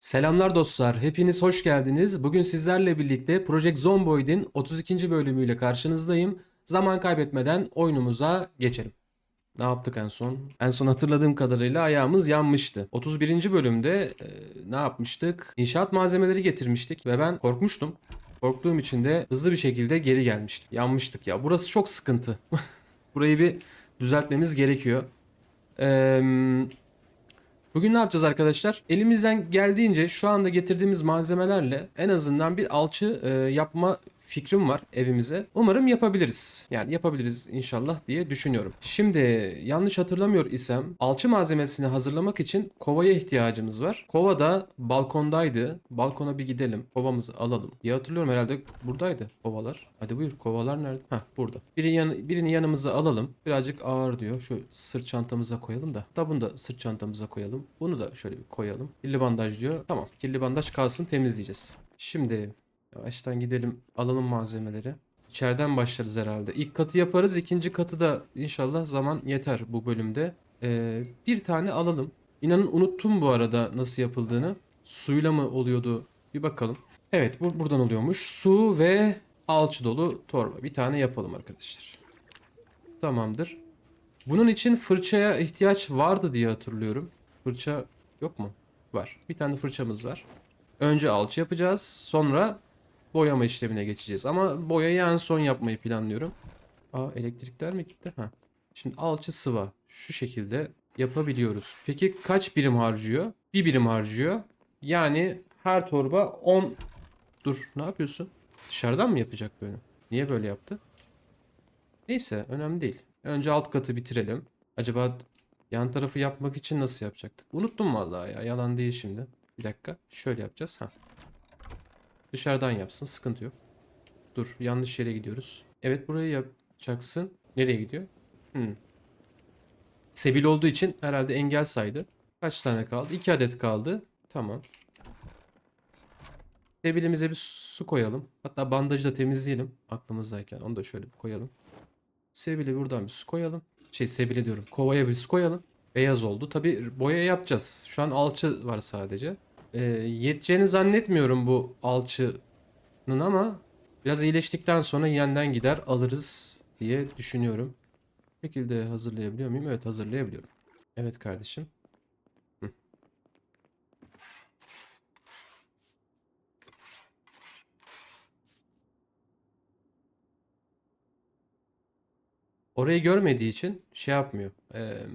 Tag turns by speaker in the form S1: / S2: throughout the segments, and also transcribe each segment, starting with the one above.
S1: Selamlar dostlar, hepiniz hoş geldiniz. Bugün sizlerle birlikte Project Zomboid'in 32. bölümüyle karşınızdayım. Zaman kaybetmeden oyunumuza geçelim. Ne yaptık en son? En son hatırladığım kadarıyla ayağımız yanmıştı. 31. bölümde e, ne yapmıştık? İnşaat malzemeleri getirmiştik ve ben korkmuştum. Korktuğum için de hızlı bir şekilde geri gelmiştik. Yanmıştık ya. Burası çok sıkıntı. Burayı bir düzeltmemiz gerekiyor. Eee... Bugün ne yapacağız arkadaşlar? Elimizden geldiğince şu anda getirdiğimiz malzemelerle en azından bir alçı e, yapma fikrim var evimize. Umarım yapabiliriz. Yani yapabiliriz inşallah diye düşünüyorum. Şimdi yanlış hatırlamıyor isem alçı malzemesini hazırlamak için kovaya ihtiyacımız var. Kova da balkondaydı. Balkona bir gidelim. Kovamızı alalım. diye hatırlıyorum herhalde buradaydı kovalar. Hadi buyur kovalar nerede? Heh burada. Biri yan, birini yanımıza alalım. Birazcık ağır diyor. Şu sırt çantamıza koyalım da. Da bunu da sırt çantamıza koyalım. Bunu da şöyle bir koyalım. Kirli bandaj diyor. Tamam. Kirli bandaj kalsın temizleyeceğiz. Şimdi Yavaştan gidelim alalım malzemeleri. İçeriden başlarız herhalde. İlk katı yaparız. ikinci katı da inşallah zaman yeter bu bölümde. Ee, bir tane alalım. İnanın unuttum bu arada nasıl yapıldığını. Suyla mı oluyordu? Bir bakalım. Evet bu buradan oluyormuş. Su ve alçı dolu torba. Bir tane yapalım arkadaşlar. Tamamdır. Bunun için fırçaya ihtiyaç vardı diye hatırlıyorum. Fırça yok mu? Var. Bir tane fırçamız var. Önce alçı yapacağız. Sonra boyama işlemine geçeceğiz. Ama boyayı en son yapmayı planlıyorum. Aa elektrikler mi gitti? Ha. Şimdi alçı sıva. Şu şekilde yapabiliyoruz. Peki kaç birim harcıyor? Bir birim harcıyor. Yani her torba 10... Dur ne yapıyorsun? Dışarıdan mı yapacak böyle? Niye böyle yaptı? Neyse önemli değil. Önce alt katı bitirelim. Acaba yan tarafı yapmak için nasıl yapacaktık? Unuttum vallahi ya. Yalan değil şimdi. Bir dakika. Şöyle yapacağız. Ha. Dışarıdan yapsın. Sıkıntı yok. Dur. Yanlış yere gidiyoruz. Evet burayı yapacaksın. Nereye gidiyor? Hmm. Sebil olduğu için herhalde engel saydı. Kaç tane kaldı? 2 adet kaldı. Tamam. Sebilimize bir su koyalım. Hatta bandajı da temizleyelim. Aklımızdayken. Onu da şöyle bir koyalım. Sebile buradan bir su koyalım. Şey sebile diyorum. Kovaya bir su koyalım. Beyaz oldu. Tabi boya yapacağız. Şu an alçı var sadece. Ee, yeteceğini zannetmiyorum bu alçının ama biraz iyileştikten sonra yeniden gider alırız diye düşünüyorum. Bu şekilde hazırlayabiliyor muyum? Evet hazırlayabiliyorum. Evet kardeşim. Orayı görmediği için şey yapmıyor. Eee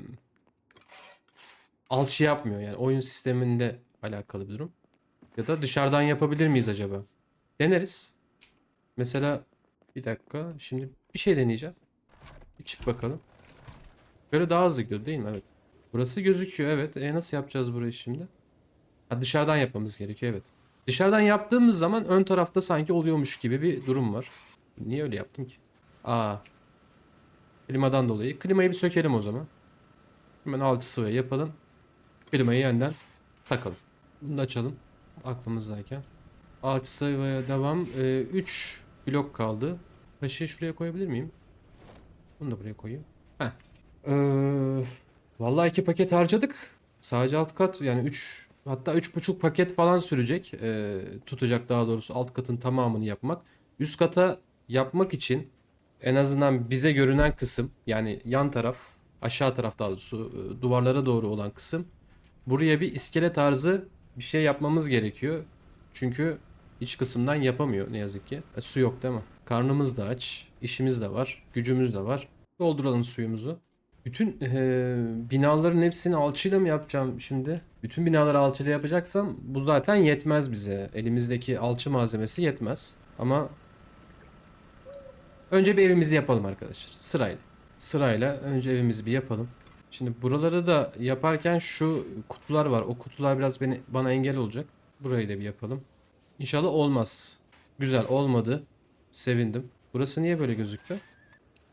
S1: alçı yapmıyor yani oyun sisteminde alakalı bir durum. Ya da dışarıdan yapabilir miyiz acaba? Deneriz. Mesela bir dakika şimdi bir şey deneyeceğim. Bir çık bakalım. Böyle daha hızlı gidiyor değil mi? Evet. Burası gözüküyor evet. E nasıl yapacağız burayı şimdi? Ha, dışarıdan yapmamız gerekiyor evet. Dışarıdan yaptığımız zaman ön tarafta sanki oluyormuş gibi bir durum var. Niye öyle yaptım ki? Aa. Klimadan dolayı. Klimayı bir sökelim o zaman. Hemen altı sıvı yapalım. Klimayı yeniden takalım. Bunu da açalım. Aklımızdayken. Ağaç sayıya devam. 3 blok kaldı. Taşı şuraya koyabilir miyim? Bunu da buraya koyayım. Heh. Ee, vallahi iki paket harcadık. Sadece alt kat yani 3 hatta üç buçuk paket falan sürecek. Ee, tutacak daha doğrusu alt katın tamamını yapmak. Üst kata yapmak için en azından bize görünen kısım yani yan taraf aşağı taraf daha doğrusu e, duvarlara doğru olan kısım buraya bir iskele tarzı bir şey yapmamız gerekiyor. Çünkü iç kısımdan yapamıyor ne yazık ki. E, su yok değil mi? Karnımız da aç, işimiz de var, gücümüz de var. Dolduralım suyumuzu. Bütün e, binaların hepsini alçıyla mı yapacağım şimdi? Bütün binaları alçıyla yapacaksam bu zaten yetmez bize. Elimizdeki alçı malzemesi yetmez. Ama önce bir evimizi yapalım arkadaşlar. Sırayla. Sırayla önce evimizi bir yapalım. Şimdi buraları da yaparken şu kutular var. O kutular biraz beni bana engel olacak. Burayı da bir yapalım. İnşallah olmaz. Güzel olmadı. Sevindim. Burası niye böyle gözüktü?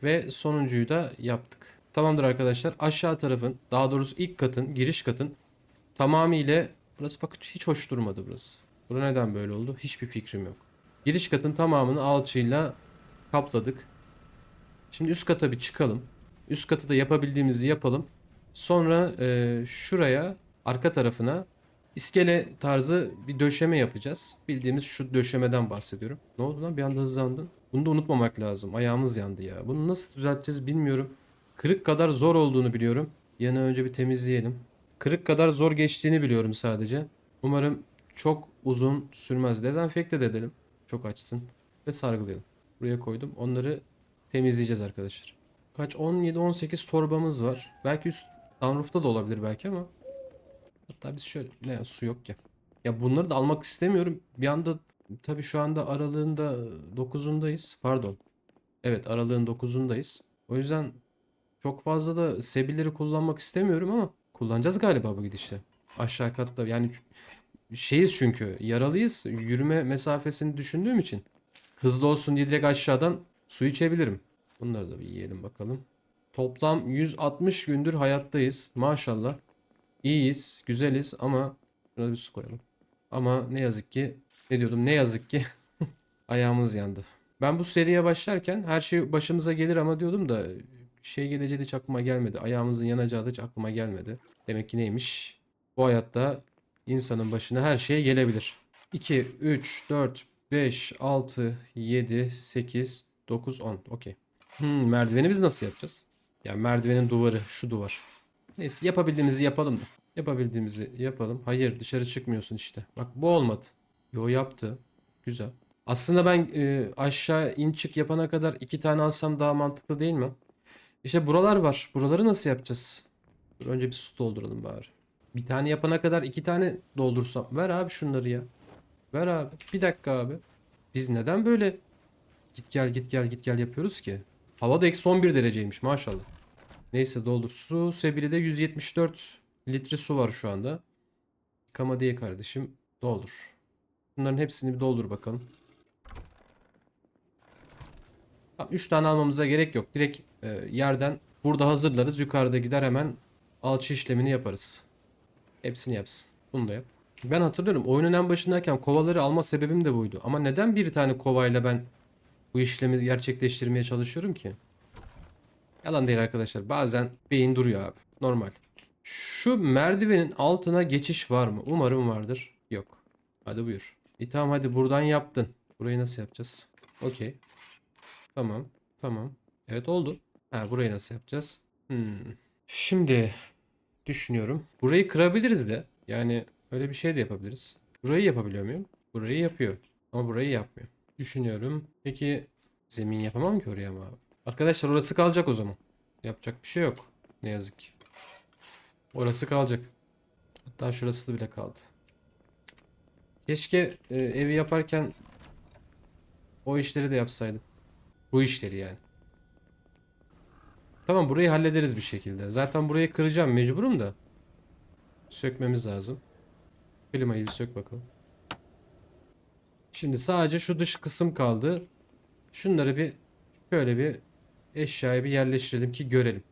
S1: Ve sonuncuyu da yaptık. Tamamdır arkadaşlar. Aşağı tarafın daha doğrusu ilk katın giriş katın tamamıyla burası bak hiç hoş durmadı burası. Bura neden böyle oldu? Hiçbir fikrim yok. Giriş katın tamamını alçıyla kapladık. Şimdi üst kata bir çıkalım. Üst katı da yapabildiğimizi yapalım. Sonra e, şuraya arka tarafına İskele tarzı bir döşeme yapacağız. Bildiğimiz şu döşemeden bahsediyorum. Ne oldu lan bir anda hızlandın. Bunu da unutmamak lazım. Ayağımız yandı ya. Bunu nasıl düzelteceğiz bilmiyorum. Kırık kadar zor olduğunu biliyorum. Yanı önce bir temizleyelim. Kırık kadar zor geçtiğini biliyorum sadece. Umarım çok uzun sürmez. Dezenfekte de edelim. Çok açsın. Ve sargılayalım. Buraya koydum. Onları temizleyeceğiz arkadaşlar. Kaç? 17-18 torbamız var. Belki üst sunroof'ta da olabilir belki ama. Hatta biz şöyle ne su yok ya. Ya bunları da almak istemiyorum. Bir anda tabii şu anda aralığında 9'undayız. Pardon. Evet aralığın 9'undayız. O yüzden çok fazla da sebilleri kullanmak istemiyorum ama kullanacağız galiba bu gidişle. Aşağı katta yani şeyiz çünkü yaralıyız. Yürüme mesafesini düşündüğüm için hızlı olsun diye direkt aşağıdan su içebilirim. Bunları da bir yiyelim bakalım. Toplam 160 gündür hayattayız. Maşallah. İyiyiz, güzeliz ama şuna bir su koyalım. Ama ne yazık ki ne diyordum ne yazık ki ayağımız yandı. Ben bu seriye başlarken her şey başımıza gelir ama diyordum da şey geleceği hiç aklıma gelmedi. Ayağımızın yanacağı da hiç aklıma gelmedi. Demek ki neymiş? Bu hayatta insanın başına her şey gelebilir. 2, 3, 4, 5, 6, 7, 8, 9, 10. Okey. Hmm, merdiveni biz nasıl yapacağız? Ya merdivenin duvarı, şu duvar. Neyse yapabildiğimizi yapalım da. Yapabildiğimizi yapalım. Hayır dışarı çıkmıyorsun işte. Bak bu olmadı. Yo yaptı. Güzel. Aslında ben e, aşağı in çık yapana kadar iki tane alsam daha mantıklı değil mi? İşte buralar var. Buraları nasıl yapacağız? Dur, önce bir su dolduralım bari. Bir tane yapana kadar iki tane doldursam. Ver abi şunları ya. Ver abi. Bir dakika abi. Biz neden böyle git gel git gel git gel yapıyoruz ki? Hava da eksi 11 dereceymiş maşallah. Neyse doldur. Su Sebili'de 174 litre su var şu anda. Yıkama değil kardeşim. Doldur. Bunların hepsini bir doldur bakalım. 3 tane almamıza gerek yok. Direkt e, yerden burada hazırlarız. Yukarıda gider hemen alçı işlemini yaparız. Hepsini yapsın. Bunu da yap. Ben hatırlıyorum oyunun en başındayken kovaları alma sebebim de buydu. Ama neden bir tane kovayla ben bu işlemi gerçekleştirmeye çalışıyorum ki? Yalan değil arkadaşlar. Bazen beyin duruyor abi. Normal. Şu merdivenin altına geçiş var mı? Umarım vardır. Yok. Hadi buyur. İyi tamam hadi buradan yaptın. Burayı nasıl yapacağız? Okey. Tamam. Tamam. Evet oldu. Ha burayı nasıl yapacağız? Hmm. Şimdi düşünüyorum. Burayı kırabiliriz de. Yani öyle bir şey de yapabiliriz. Burayı yapabiliyor muyum? Burayı yapıyor. Ama burayı yapmıyor. Düşünüyorum. Peki zemin yapamam ki oraya ama. Arkadaşlar orası kalacak o zaman. Yapacak bir şey yok. Ne yazık ki. Orası kalacak. Hatta şurası da bile kaldı. Keşke e, evi yaparken o işleri de yapsaydım. Bu işleri yani. Tamam burayı hallederiz bir şekilde. Zaten burayı kıracağım mecburum da. Sökmemiz lazım. Klimayı bir sök bakalım. Şimdi sadece şu dış kısım kaldı. Şunları bir şöyle bir eşyayı bir yerleştirelim ki görelim.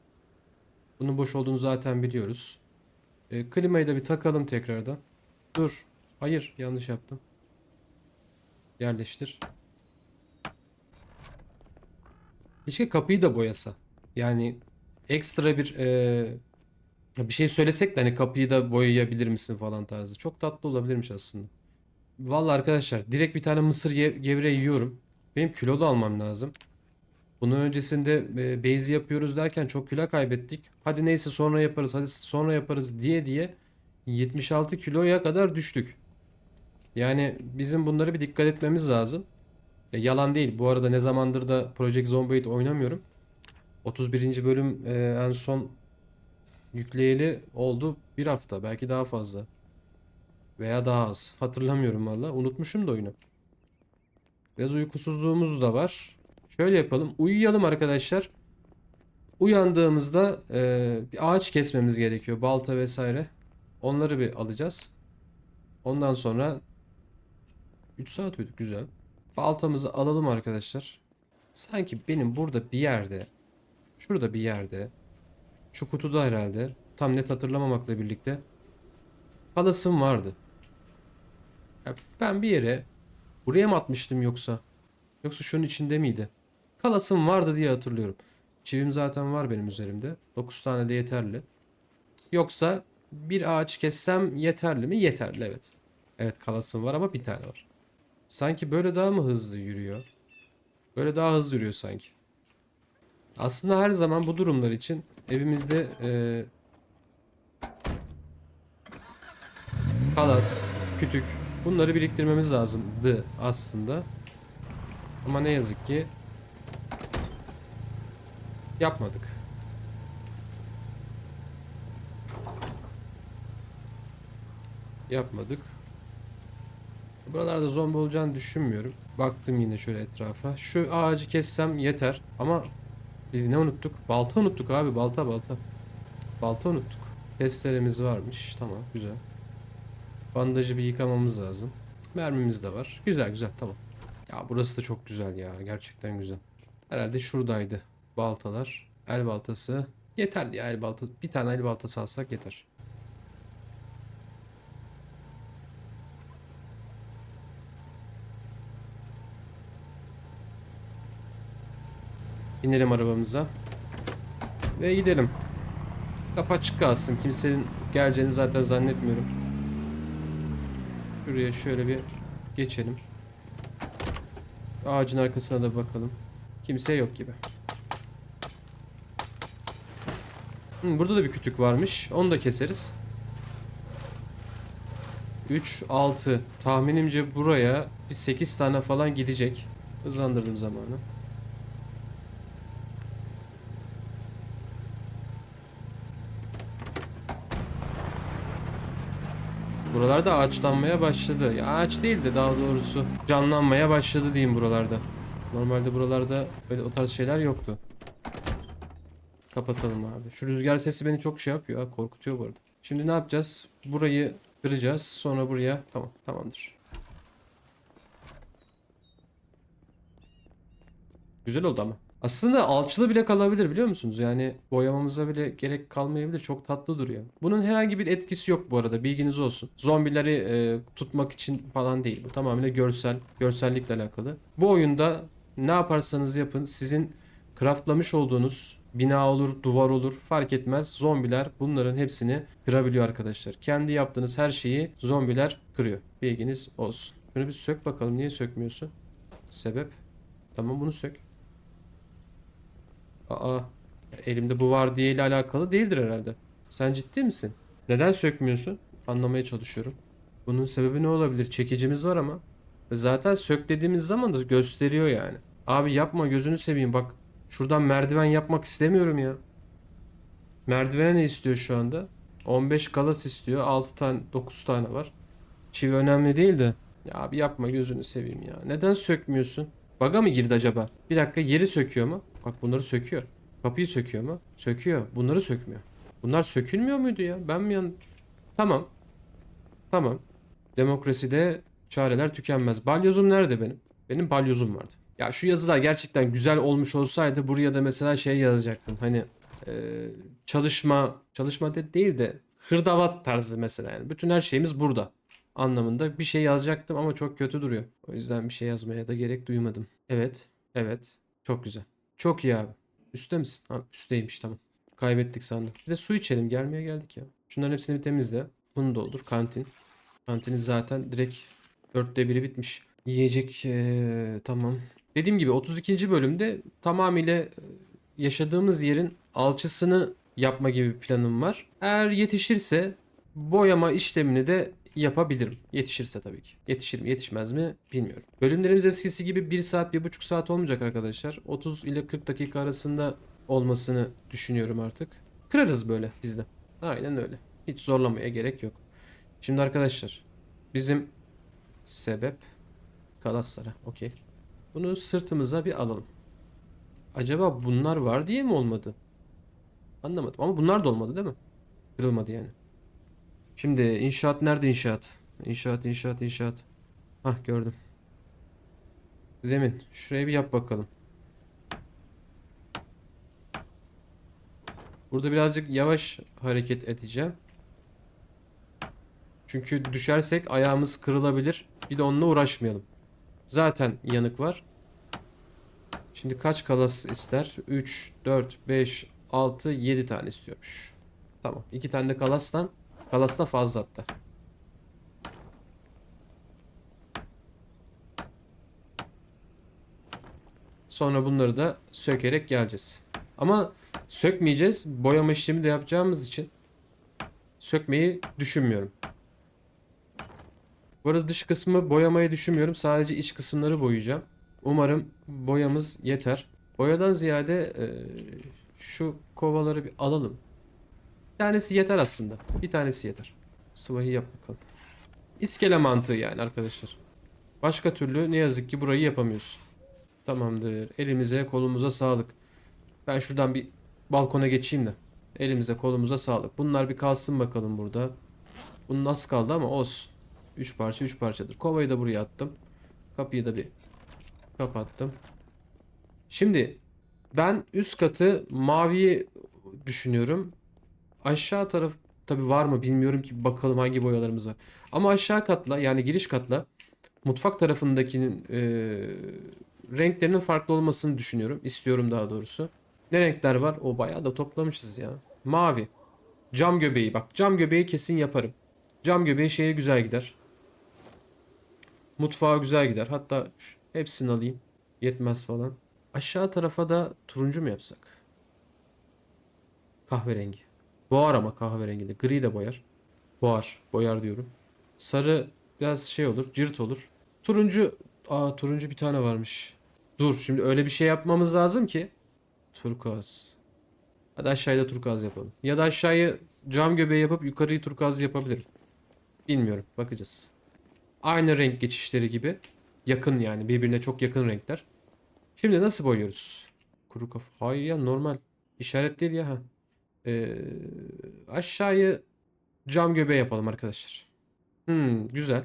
S1: Bunun boş olduğunu zaten biliyoruz. E, klimayı da bir takalım tekrardan. Dur. Hayır yanlış yaptım. Yerleştir. Keşke kapıyı da boyasa. Yani ekstra bir e, bir şey söylesek de hani kapıyı da boyayabilir misin falan tarzı. Çok tatlı olabilirmiş aslında. Vallahi arkadaşlar direkt bir tane mısır gevreği yiyorum. Benim kilo da almam lazım. Bunun öncesinde e, base yapıyoruz derken çok kilo kaybettik. Hadi neyse sonra yaparız, hadi sonra yaparız diye diye 76 kiloya kadar düştük. Yani bizim bunları bir dikkat etmemiz lazım. Ya yalan değil. Bu arada ne zamandır da Project Zomboid oynamıyorum. 31. bölüm e, en son yükleyeli oldu bir hafta belki daha fazla. Veya daha az. Hatırlamıyorum valla. Unutmuşum da oyunu. Biraz uykusuzluğumuz da var. Şöyle yapalım. Uyuyalım arkadaşlar. Uyandığımızda e, bir ağaç kesmemiz gerekiyor. Balta vesaire. Onları bir alacağız. Ondan sonra 3 saat uyuduk. Güzel. Baltamızı alalım arkadaşlar. Sanki benim burada bir yerde şurada bir yerde şu kutuda herhalde tam net hatırlamamakla birlikte kalasım vardı. Ben bir yere buraya mı atmıştım yoksa? Yoksa şunun içinde miydi? Kalasım vardı diye hatırlıyorum. Çivim zaten var benim üzerimde. 9 tane de yeterli. Yoksa Bir ağaç kessem yeterli mi? Yeterli evet. Evet kalasım var ama bir tane var. Sanki böyle daha mı hızlı yürüyor? Böyle daha hızlı yürüyor sanki. Aslında her zaman bu durumlar için evimizde eee kalas, kütük bunları biriktirmemiz lazımdı aslında. Ama ne yazık ki yapmadık. Yapmadık. Buralarda zombi olacağını düşünmüyorum. Baktım yine şöyle etrafa. Şu ağacı kessem yeter. Ama biz ne unuttuk? Balta unuttuk abi. Balta balta. Balta unuttuk. Testeremiz varmış. Tamam güzel. Bandajı bir yıkamamız lazım. Mermimiz de var. Güzel güzel tamam. Ya burası da çok güzel ya. Gerçekten güzel. Herhalde şuradaydı. Baltalar. El baltası. Yeterli ya el baltası. Bir tane el baltası alsak yeter. İnelim arabamıza. Ve gidelim. Kapı açık kalsın. Kimsenin geleceğini zaten zannetmiyorum. Şuraya şöyle bir geçelim. Ağacın arkasına da bakalım. Kimse yok gibi. Hı, burada da bir kütük varmış. Onu da keseriz. 3, 6. Tahminimce buraya bir 8 tane falan gidecek. Hızlandırdım zamanı. Buralarda ağaçlanmaya başladı. Ya ağaç değil de daha doğrusu canlanmaya başladı diyeyim buralarda. Normalde buralarda böyle o tarz şeyler yoktu. Kapatalım abi. Şu rüzgar sesi beni çok şey yapıyor. Korkutuyor bu arada. Şimdi ne yapacağız? Burayı kıracağız. Sonra buraya. Tamam. Tamamdır. Güzel oldu ama. Aslında alçılı bile kalabilir biliyor musunuz? Yani boyamamıza bile gerek kalmayabilir. Çok tatlı duruyor. Bunun herhangi bir etkisi yok bu arada. Bilginiz olsun. Zombileri e, tutmak için falan değil. Bu tamamıyla görsel, görsellikle alakalı. Bu oyunda ne yaparsanız yapın sizin craftlamış olduğunuz bina olur, duvar olur fark etmez. Zombiler bunların hepsini kırabiliyor arkadaşlar. Kendi yaptığınız her şeyi zombiler kırıyor. Bilginiz olsun. Şunu bir sök bakalım. Niye sökmüyorsun? Sebep? Tamam bunu sök. Aa, elimde bu var diye ile alakalı değildir herhalde. Sen ciddi misin? Neden sökmüyorsun? Anlamaya çalışıyorum. Bunun sebebi ne olabilir? Çekicimiz var ama. Ve Zaten sök dediğimiz zaman da gösteriyor yani. Abi yapma gözünü seveyim bak. Şuradan merdiven yapmak istemiyorum ya. Merdivene ne istiyor şu anda? 15 kalas istiyor. 6 tane 9 tane var. Çivi önemli değil de. Ya abi yapma gözünü seveyim ya. Neden sökmüyorsun? Baga mı girdi acaba? Bir dakika yeri söküyor mu? Bak bunları söküyor. Kapıyı söküyor mu? Söküyor. Bunları sökmüyor. Bunlar sökülmüyor muydu ya? Ben mi yan... Tamam. Tamam. Demokraside çareler tükenmez. Balyozum nerede benim? Benim balyozum vardı. Ya şu yazılar gerçekten güzel olmuş olsaydı buraya da mesela şey yazacaktım. Hani e, çalışma çalışma de değil de hırdavat tarzı mesela yani. Bütün her şeyimiz burada anlamında bir şey yazacaktım ama çok kötü duruyor. O yüzden bir şey yazmaya da gerek duymadım. Evet. Evet. Çok güzel. Çok iyi abi. Üste misin? Ha, üstteymiş tamam. Kaybettik sandım. Bir de su içelim. Gelmeye geldik ya. Şunların hepsini bir temizle. Bunu doldur. Kantin. Kantinin zaten direkt dörtte biri bitmiş. Yiyecek ee, tamam. Dediğim gibi 32. bölümde tamamıyla yaşadığımız yerin alçısını yapma gibi planım var. Eğer yetişirse boyama işlemini de yapabilirim. Yetişirse tabii ki. Yetişir mi yetişmez mi bilmiyorum. Bölümlerimiz eskisi gibi 1 saat 1,5 saat olmayacak arkadaşlar. 30 ile 40 dakika arasında olmasını düşünüyorum artık. Kırarız böyle biz de. Aynen öyle. Hiç zorlamaya gerek yok. Şimdi arkadaşlar bizim sebep kalaslara. Okey. Bunu sırtımıza bir alalım. Acaba bunlar var diye mi olmadı? Anlamadım. Ama bunlar da olmadı değil mi? Kırılmadı yani. Şimdi inşaat nerede inşaat? İnşaat, inşaat, inşaat. Hah gördüm. Zemin. Şuraya bir yap bakalım. Burada birazcık yavaş hareket edeceğim. Çünkü düşersek ayağımız kırılabilir. Bir de onunla uğraşmayalım. Zaten yanık var. Şimdi kaç kalas ister? 3, 4, 5, 6, 7 tane istiyormuş. Tamam. 2 tane de kalastan Kalas da fazla hatta. Sonra bunları da sökerek geleceğiz. Ama sökmeyeceğiz. Boyama işlemi de yapacağımız için sökmeyi düşünmüyorum. Bu arada dış kısmı boyamayı düşünmüyorum. Sadece iç kısımları boyayacağım. Umarım boyamız yeter. Boyadan ziyade e, şu kovaları bir alalım. Tanesi yeter aslında. Bir tanesi yeter. Sıvayı yap bakalım. İskele mantığı yani arkadaşlar. Başka türlü ne yazık ki burayı yapamıyorsun. Tamamdır. Elimize kolumuza sağlık. Ben şuradan bir balkona geçeyim de. Elimize kolumuza sağlık. Bunlar bir kalsın bakalım burada. Bunun nasıl kaldı ama olsun. 3 parça 3 parçadır. Kovayı da buraya attım. Kapıyı da bir kapattım. Şimdi ben üst katı maviyi düşünüyorum. Aşağı taraf tabi var mı bilmiyorum ki bakalım hangi boyalarımız var. Ama aşağı katla yani giriş katla mutfak tarafındakinin e, renklerinin farklı olmasını düşünüyorum. İstiyorum daha doğrusu. Ne renkler var? O bayağı da toplamışız ya. Mavi. Cam göbeği bak cam göbeği kesin yaparım. Cam göbeği şeye güzel gider. Mutfağa güzel gider. Hatta hepsini alayım. Yetmez falan. Aşağı tarafa da turuncu mu yapsak? Kahverengi. Boğar ama kahverengi de. Gri de boyar. Boğar. Boyar diyorum. Sarı biraz şey olur. Cırt olur. Turuncu. Aa turuncu bir tane varmış. Dur şimdi öyle bir şey yapmamız lazım ki. Turkuaz. Hadi aşağıya da turkuaz yapalım. Ya da aşağıyı cam göbeği yapıp yukarıyı turkuaz yapabilirim. Bilmiyorum. Bakacağız. Aynı renk geçişleri gibi. Yakın yani. Birbirine çok yakın renkler. Şimdi nasıl boyuyoruz? Kuru kafa. Hayır ya normal. İşaret değil ya. Ha. Ee, aşağıyı cam göbeği yapalım arkadaşlar. Hmm, güzel.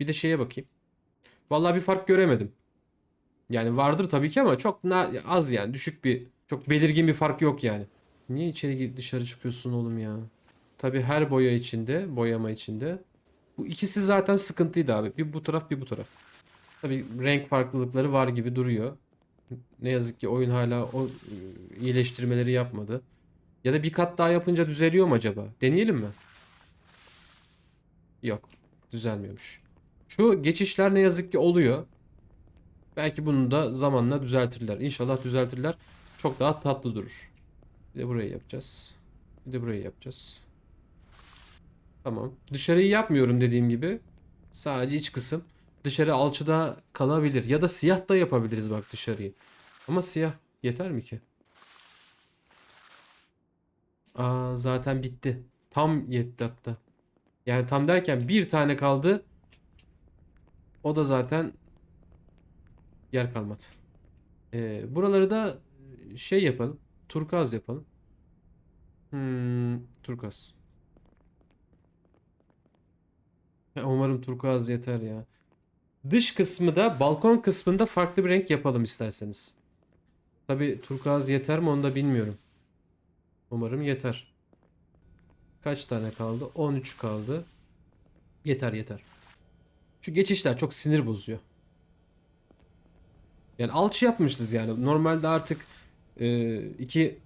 S1: Bir de şeye bakayım. Vallahi bir fark göremedim. Yani vardır tabii ki ama çok az yani. Düşük bir, çok belirgin bir fark yok yani. Niye içeri gir- dışarı çıkıyorsun oğlum ya? Tabii her boya içinde, boyama içinde. Bu ikisi zaten sıkıntıydı abi. Bir bu taraf bir bu taraf. Tabii renk farklılıkları var gibi duruyor. Ne yazık ki oyun hala o e, iyileştirmeleri yapmadı. Ya da bir kat daha yapınca düzeliyor mu acaba? Deneyelim mi? Yok. Düzelmiyormuş. Şu geçişler ne yazık ki oluyor. Belki bunu da zamanla düzeltirler. İnşallah düzeltirler. Çok daha tatlı durur. Bir de burayı yapacağız. Bir de burayı yapacağız. Tamam. Dışarıyı yapmıyorum dediğim gibi. Sadece iç kısım. Dışarı alçıda kalabilir. Ya da siyah da yapabiliriz bak dışarıyı. Ama siyah yeter mi ki? Aa zaten bitti. Tam yetti hatta. Yani tam derken bir tane kaldı. O da zaten yer kalmadı. Ee, buraları da şey yapalım. Turkuaz yapalım. Hmm, turkuaz. Ya umarım turkuaz yeter ya. Dış kısmı da balkon kısmında farklı bir renk yapalım isterseniz. Tabi turkuaz yeter mi onu da bilmiyorum. Umarım yeter. Kaç tane kaldı? 13 kaldı. Yeter yeter. Şu geçişler çok sinir bozuyor. Yani alçı yapmışız yani. Normalde artık e, iki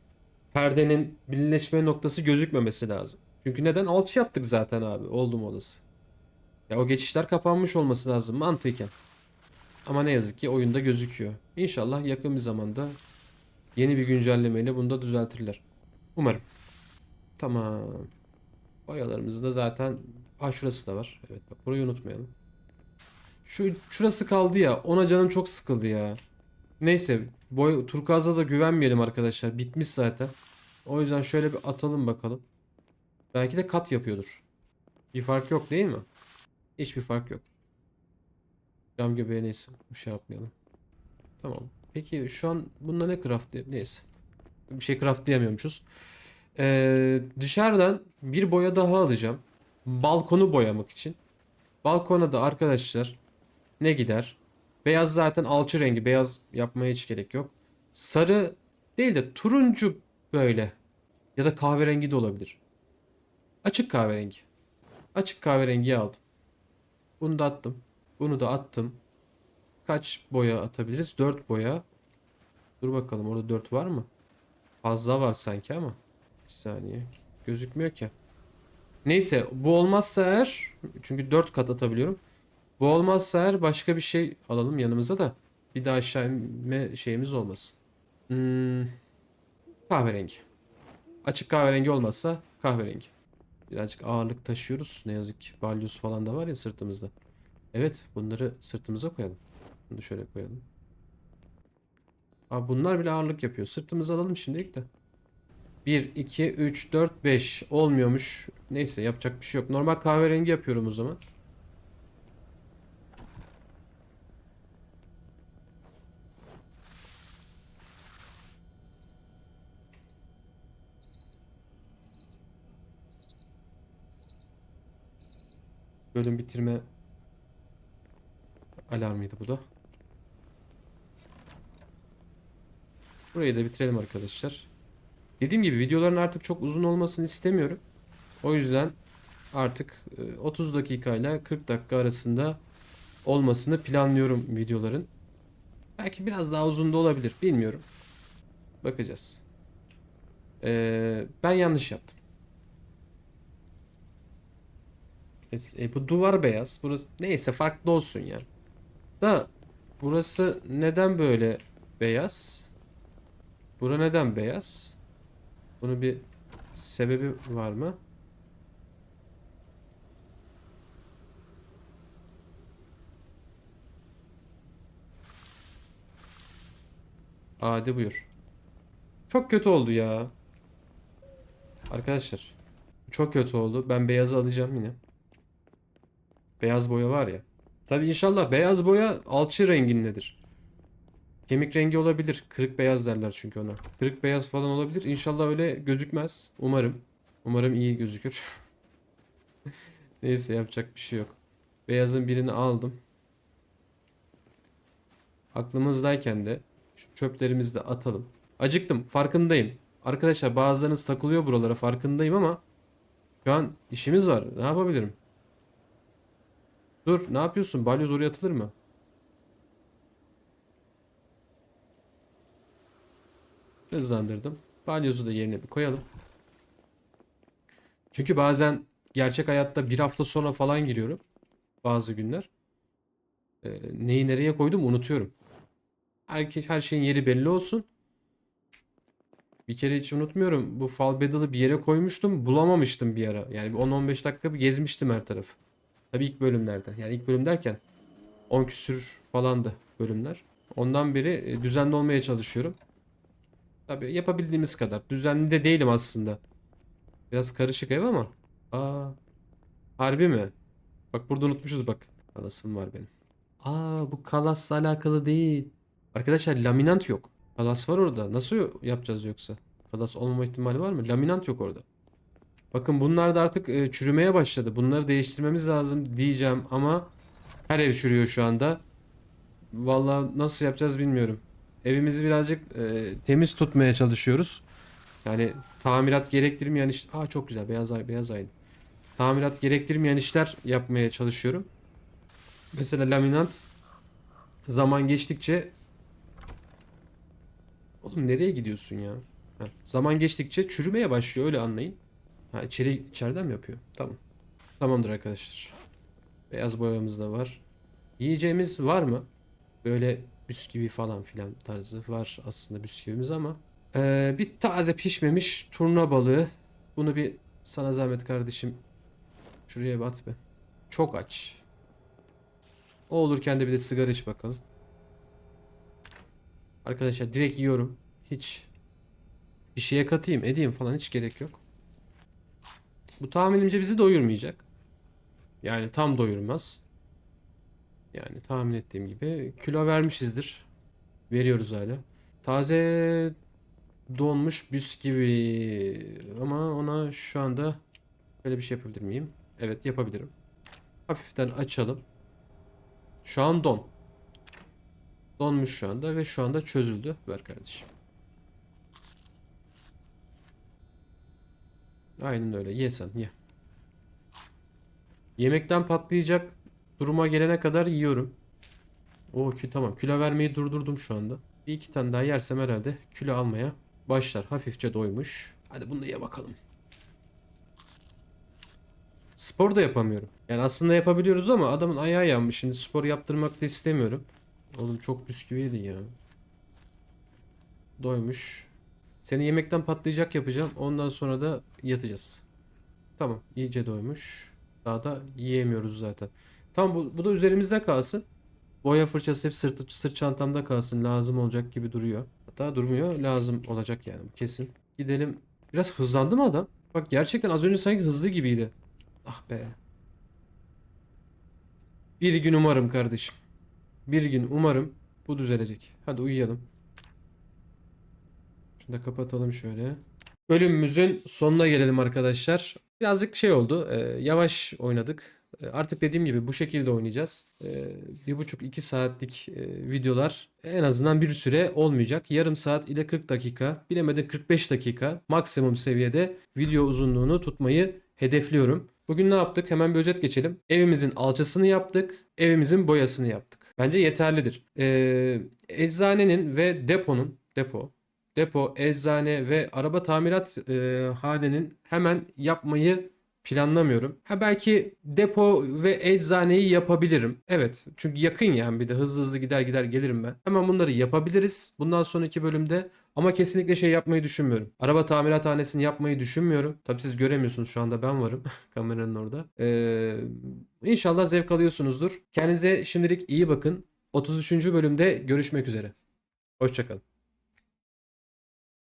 S1: perdenin birleşme noktası gözükmemesi lazım. Çünkü neden? Alçı yaptık zaten abi. Oldu mu olası. Ya o geçişler kapanmış olması lazım mantıken. Ama ne yazık ki oyunda gözüküyor. İnşallah yakın bir zamanda yeni bir güncellemeyle bunu da düzeltirler. Umarım. Tamam. Boyalarımız da zaten... Ha şurası da var. Evet bak burayı unutmayalım. Şu şurası kaldı ya. Ona canım çok sıkıldı ya. Neyse. Boy turkuaza da güvenmeyelim arkadaşlar. Bitmiş zaten. O yüzden şöyle bir atalım bakalım. Belki de kat yapıyordur. Bir fark yok değil mi? Hiçbir fark yok. Cam göbeği neyse. Bu şey yapmayalım. Tamam. Peki şu an bunda ne craft Neyse. Bir şey craftlayamıyormuşuz. Ee, dışarıdan bir boya daha alacağım. Balkonu boyamak için. Balkona da arkadaşlar ne gider? Beyaz zaten alçı rengi. Beyaz yapmaya hiç gerek yok. Sarı değil de turuncu böyle. Ya da kahverengi de olabilir. Açık kahverengi. Açık kahverengiyi aldım. Bunu da attım. Bunu da attım. Kaç boya atabiliriz? 4 boya. Dur bakalım orada 4 var mı? Fazla var sanki ama. Bir saniye. Gözükmüyor ki. Neyse bu olmazsa eğer çünkü 4 kat atabiliyorum. Bu olmazsa eğer başka bir şey alalım yanımıza da bir daha aşağı inme şeyimiz olmasın. Hmm, kahverengi. Açık kahverengi olmazsa kahverengi. Birazcık ağırlık taşıyoruz. Ne yazık ki balyoz falan da var ya sırtımızda. Evet bunları sırtımıza koyalım. Bunu şöyle koyalım. Aa, bunlar bile ağırlık yapıyor. Sırtımıza alalım şimdilik de. 1, 2, 3, 4, 5 olmuyormuş. Neyse yapacak bir şey yok. Normal kahverengi yapıyorum o zaman. Bölüm bitirme alarmıydı bu da. Burayı da bitirelim arkadaşlar. Dediğim gibi videoların artık çok uzun olmasını istemiyorum. O yüzden artık e, 30 dakika ile 40 dakika arasında olmasını planlıyorum videoların. Belki biraz daha uzun da olabilir. Bilmiyorum. Bakacağız. Ee, ben yanlış yaptım. E, bu duvar beyaz. Burası neyse farklı olsun ya. Da burası neden böyle beyaz? Bura neden beyaz? Bunun bir sebebi var mı? Hadi buyur. Çok kötü oldu ya. Arkadaşlar. Çok kötü oldu. Ben beyazı alacağım yine. Beyaz boya var ya. Tabi inşallah beyaz boya alçı rengindedir. Kemik rengi olabilir. Kırık beyaz derler çünkü ona. Kırık beyaz falan olabilir. İnşallah öyle gözükmez. Umarım. Umarım iyi gözükür. Neyse yapacak bir şey yok. Beyazın birini aldım. Aklımızdayken de şu çöplerimizi de atalım. Acıktım. Farkındayım. Arkadaşlar bazılarınız takılıyor buralara farkındayım ama şu an işimiz var. Ne yapabilirim? Dur ne yapıyorsun? Balyoz oraya atılır mı? Hızlandırdım. Balyozu da yerine bir koyalım. Çünkü bazen gerçek hayatta bir hafta sonra falan giriyorum. Bazı günler. Ee, neyi nereye koydum unutuyorum. Her, her şeyin yeri belli olsun. Bir kere hiç unutmuyorum. Bu Fall Battle'ı bir yere koymuştum. Bulamamıştım bir ara. Yani bir 10-15 dakika bir gezmiştim her tarafı. Tabii ilk bölümlerde. Yani ilk bölüm derken 10 küsür falandı bölümler. Ondan beri e, düzenli olmaya çalışıyorum. Tabii yapabildiğimiz kadar. Düzenli de değilim aslında. Biraz karışık ev ama. Aa, harbi mi? Bak burada unutmuşuz bak. Kalasım var benim. Aa bu kalasla alakalı değil. Arkadaşlar laminant yok. Kalas var orada. Nasıl yapacağız yoksa? Kalas olmama ihtimali var mı? Laminant yok orada. Bakın bunlar da artık e, çürümeye başladı. Bunları değiştirmemiz lazım diyeceğim ama her ev çürüyor şu anda. Vallahi nasıl yapacağız bilmiyorum. Evimizi birazcık e, temiz tutmaya çalışıyoruz. Yani tamirat gerektirmeyen iş... Aa çok güzel beyaz ay beyaz aynı. Tamirat gerektirmeyen işler yapmaya çalışıyorum. Mesela laminant zaman geçtikçe Oğlum nereye gidiyorsun ya? Ha, zaman geçtikçe çürümeye başlıyor öyle anlayın. Ha içeri içeriden mi yapıyor? Tamam. Tamamdır arkadaşlar. Beyaz boyamız da var. Yiyeceğimiz var mı? Böyle bisküvi falan filan tarzı var aslında bisküvimiz ama ee, bir taze pişmemiş turna balığı. Bunu bir sana zahmet kardeşim. Şuraya bir at be. Çok aç. O olurken de bir de sigara iç bakalım. Arkadaşlar direkt yiyorum. Hiç bir şeye katayım edeyim falan hiç gerek yok. Bu tahminimce bizi doyurmayacak. Yani tam doyurmaz. Yani tahmin ettiğim gibi kilo vermişizdir. Veriyoruz hala. Taze donmuş bisküvi ama ona şu anda böyle bir şey yapabilir miyim? Evet yapabilirim. Hafiften açalım. Şu an don. Donmuş şu anda ve şu anda çözüldü. Ver kardeşim. Aynen öyle. Ye sen ye. Yemekten patlayacak duruma gelene kadar yiyorum. O ki tamam. Kilo vermeyi durdurdum şu anda. Bir iki tane daha yersem herhalde kilo almaya başlar. Hafifçe doymuş. Hadi bunu da ye bakalım. Spor da yapamıyorum. Yani aslında yapabiliyoruz ama adamın ayağı yanmış. Şimdi spor yaptırmak da istemiyorum. Oğlum çok bisküvi yedin ya. Doymuş. Seni yemekten patlayacak yapacağım. Ondan sonra da yatacağız. Tamam. iyice doymuş. Daha da yiyemiyoruz zaten. Tamam bu, bu da üzerimizde kalsın. Boya fırçası hep sırt, sırt çantamda kalsın. Lazım olacak gibi duruyor. Hatta durmuyor. Lazım olacak yani. Kesin. Gidelim. Biraz hızlandı mı adam? Bak gerçekten az önce sanki hızlı gibiydi. Ah be. Bir gün umarım kardeşim. Bir gün umarım bu düzelecek. Hadi uyuyalım. Şunu da kapatalım şöyle. Bölümümüzün sonuna gelelim arkadaşlar. Birazcık şey oldu. e, yavaş oynadık. E, artık dediğim gibi bu şekilde oynayacağız. E, bir buçuk iki saatlik e, videolar en azından bir süre olmayacak. Yarım saat ile 40 dakika, bilemedin 45 dakika maksimum seviyede video uzunluğunu tutmayı hedefliyorum. Bugün ne yaptık? Hemen bir özet geçelim. Evimizin alçısını yaptık. Evimizin boyasını yaptık. Bence yeterlidir. Eczanenin ve deponun depo depo, eczane ve araba tamirat e, hanenin hemen yapmayı planlamıyorum. Ha belki depo ve eczaneyi yapabilirim. Evet. Çünkü yakın yani bir de hızlı hızlı gider gider gelirim ben. Hemen bunları yapabiliriz. Bundan sonraki bölümde ama kesinlikle şey yapmayı düşünmüyorum. Araba tamirathanesini yapmayı düşünmüyorum. Tabii siz göremiyorsunuz şu anda ben varım kameranın orada. Ee, inşallah zevk alıyorsunuzdur. Kendinize şimdilik iyi bakın. 33. bölümde görüşmek üzere. Hoşçakalın.